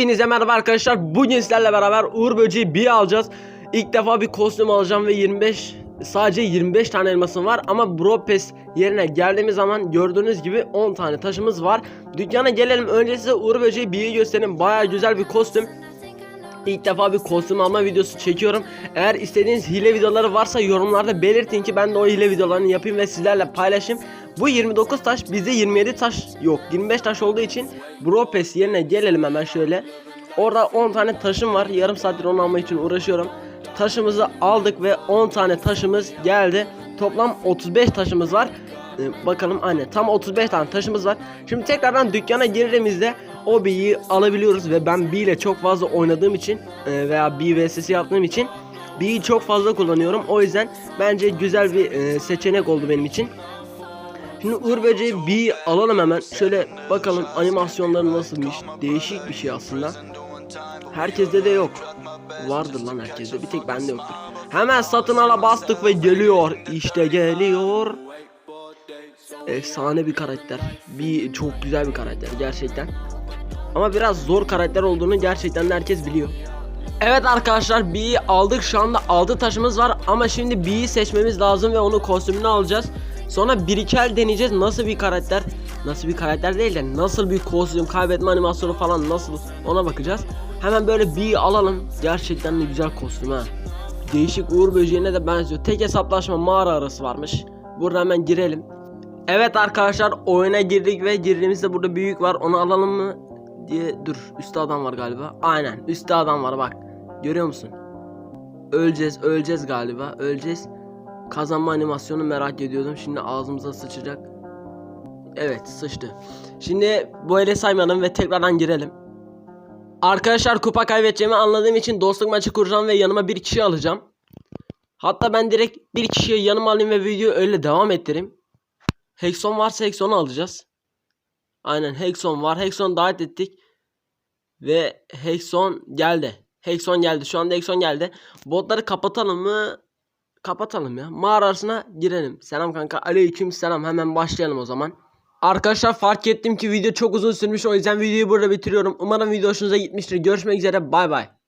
Hepinize merhaba arkadaşlar. Bugün sizlerle beraber Uğur Böceği bir alacağız. İlk defa bir kostüm alacağım ve 25 sadece 25 tane elmasım var ama Bro Pass yerine geldiğimiz zaman gördüğünüz gibi 10 tane taşımız var. Dükkana gelelim. Önce size Uğur Böceği bir göstereyim. Baya güzel bir kostüm. İlk defa bir kostüm alma videosu çekiyorum. Eğer istediğiniz hile videoları varsa yorumlarda belirtin ki ben de o hile videolarını yapayım ve sizlerle paylaşayım. Bu 29 taş bizde 27 taş yok 25 taş olduğu için Bro Pass yerine gelelim hemen şöyle. Orada 10 tane taşım var. Yarım saattir onu almak için uğraşıyorum. Taşımızı aldık ve 10 tane taşımız geldi. Toplam 35 taşımız var. Ee, bakalım anne tam 35 tane taşımız var. Şimdi tekrardan dükkana girdiğimizde o alabiliyoruz ve ben B ile çok fazla oynadığım için e, veya B vs yaptığım için B'yi çok fazla kullanıyorum. O yüzden bence güzel bir e, seçenek oldu benim için. Şimdi Uğur Böceği bir alalım hemen. Şöyle bakalım animasyonları nasılmış. Değişik bir şey aslında. Herkeste de yok. Vardır lan herkeste. Bir tek bende yoktur. Hemen satın ala bastık ve geliyor. İşte geliyor. Efsane bir karakter. Bir çok güzel bir karakter gerçekten. Ama biraz zor karakter olduğunu gerçekten de herkes biliyor. Evet arkadaşlar B'yi aldık şu anda 6 taşımız var ama şimdi B'yi seçmemiz lazım ve onu kostümünü alacağız. Sonra bir iki el deneyeceğiz nasıl bir karakter nasıl bir karakter değil de nasıl bir kostüm kaybetme animasyonu falan nasıl ona bakacağız. Hemen böyle B'yi alalım gerçekten de güzel kostüm ha. Değişik Uğur böceğine de benziyor. Tek hesaplaşma mağara arası varmış. Burada hemen girelim. Evet arkadaşlar oyuna girdik ve girdiğimizde burada büyük var onu alalım mı diye dur üstte adam var galiba. Aynen üstte adam var bak. Görüyor musun? Öleceğiz öleceğiz galiba öleceğiz. Kazanma animasyonu merak ediyordum şimdi ağzımıza sıçacak. Evet sıçtı. Şimdi bu ele saymayalım ve tekrardan girelim. Arkadaşlar kupa kaybedeceğimi anladığım için dostluk maçı kuracağım ve yanıma bir kişi alacağım. Hatta ben direkt bir kişiyi yanıma alayım ve videoyu öyle devam ettireyim Hexon varsa Hexon'u alacağız. Aynen Hexon var. Hexon davet ettik. Ve Hexon geldi. Hexon geldi. Şu anda Hexon geldi. Botları kapatalım mı? Kapatalım ya. Mağara arasına girelim. Selam kanka. Aleyküm selam. Hemen başlayalım o zaman. Arkadaşlar fark ettim ki video çok uzun sürmüş. O yüzden videoyu burada bitiriyorum. Umarım video hoşunuza gitmiştir. Görüşmek üzere. Bay bay.